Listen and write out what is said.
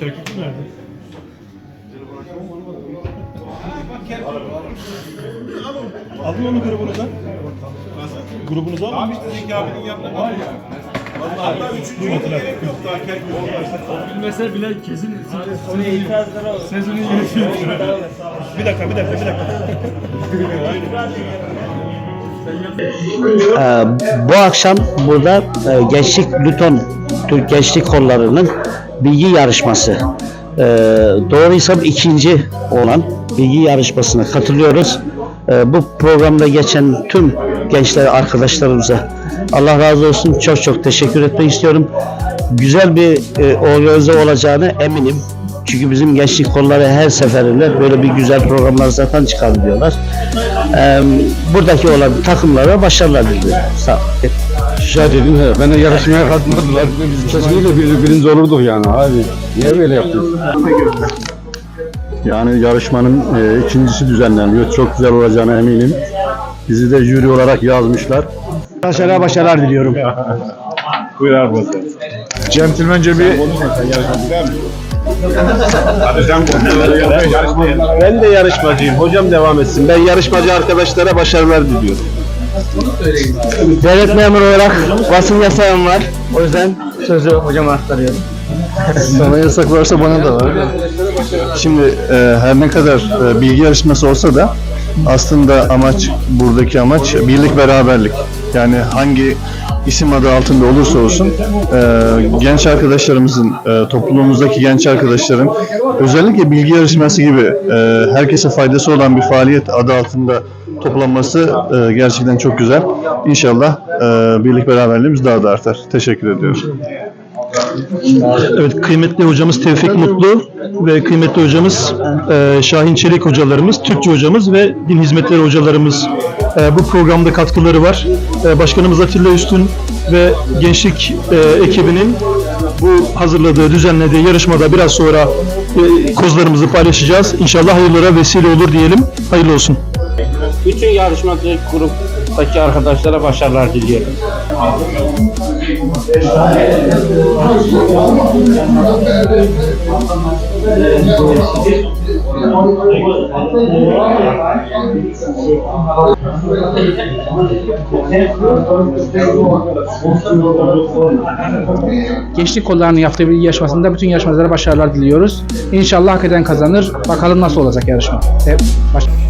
Çakır nerede? Alın onu grubunuza. Grubunuza alın. Abi işte Zeki abinin yanına var ya. Hatta üçüncü yıl gerek yok daha kendi Bilmese bile kesin sezonu yönetiyor. Bir dakika, bir dakika, bir dakika. Ee, bu akşam burada e, Gençlik Lüton Türk Gençlik Kolları'nın bilgi yarışması e, doğruysam ikinci olan bilgi yarışmasına katılıyoruz. E, bu programda geçen tüm gençler arkadaşlarımıza Allah razı olsun çok çok teşekkür etmek istiyorum. Güzel bir e, organize olacağını eminim. Çünkü bizim gençlik kolları her seferinde böyle bir güzel programlar zaten çıkartıyorlar. Ee, buradaki olan takımlara başarılar diliyorum. Sağ olun. Şikayet edin he. Beni yarışmaya katmadılar. Biz kesinlikle bir, birinci olurduk yani. Abi niye böyle yaptın? Yani yarışmanın e, ikincisi düzenleniyor. Çok güzel olacağına eminim. Bizi de jüri olarak yazmışlar. Başarılar başarılar diliyorum. Buyur abi. Centilmence bir Ben de yarışmacıyım. Hocam devam etsin. Ben yarışmacı arkadaşlara başarılar diliyorum. Devlet memuru olarak basın yasağım var. O yüzden sözü hocama aktarıyorum. Sana yasak varsa bana da var. Şimdi e, her ne kadar e, bilgi yarışması olsa da aslında amaç buradaki amaç birlik beraberlik. Yani hangi isim adı altında olursa olsun e, genç arkadaşlarımızın e, toplumumuzdaki genç arkadaşların özellikle bilgi yarışması gibi e, herkese faydası olan bir faaliyet adı altında toplanması e, gerçekten çok güzel. İnşallah e, birlik beraberliğimiz daha da artar. Teşekkür ediyorum. Evet, kıymetli hocamız Tevfik Mutlu ve kıymetli hocamız e, Şahin Çelik hocalarımız, Türkçe hocamız ve din hizmetleri hocalarımız e, bu programda katkıları var. E, Başkanımız Atilla Üstün ve gençlik e, ekibinin bu hazırladığı, düzenlediği yarışmada biraz sonra kozlarımızı paylaşacağız. İnşallah hayırlara vesile olur diyelim. Hayırlı olsun. Bütün yarışmacı gruptaki arkadaşlara başarılar diliyorum. Gençlik kollarının yaptığı bir yarışmasında bütün yarışmacılara başarılar diliyoruz. İnşallah hak eden kazanır. Bakalım nasıl olacak yarışma. Evet, baş-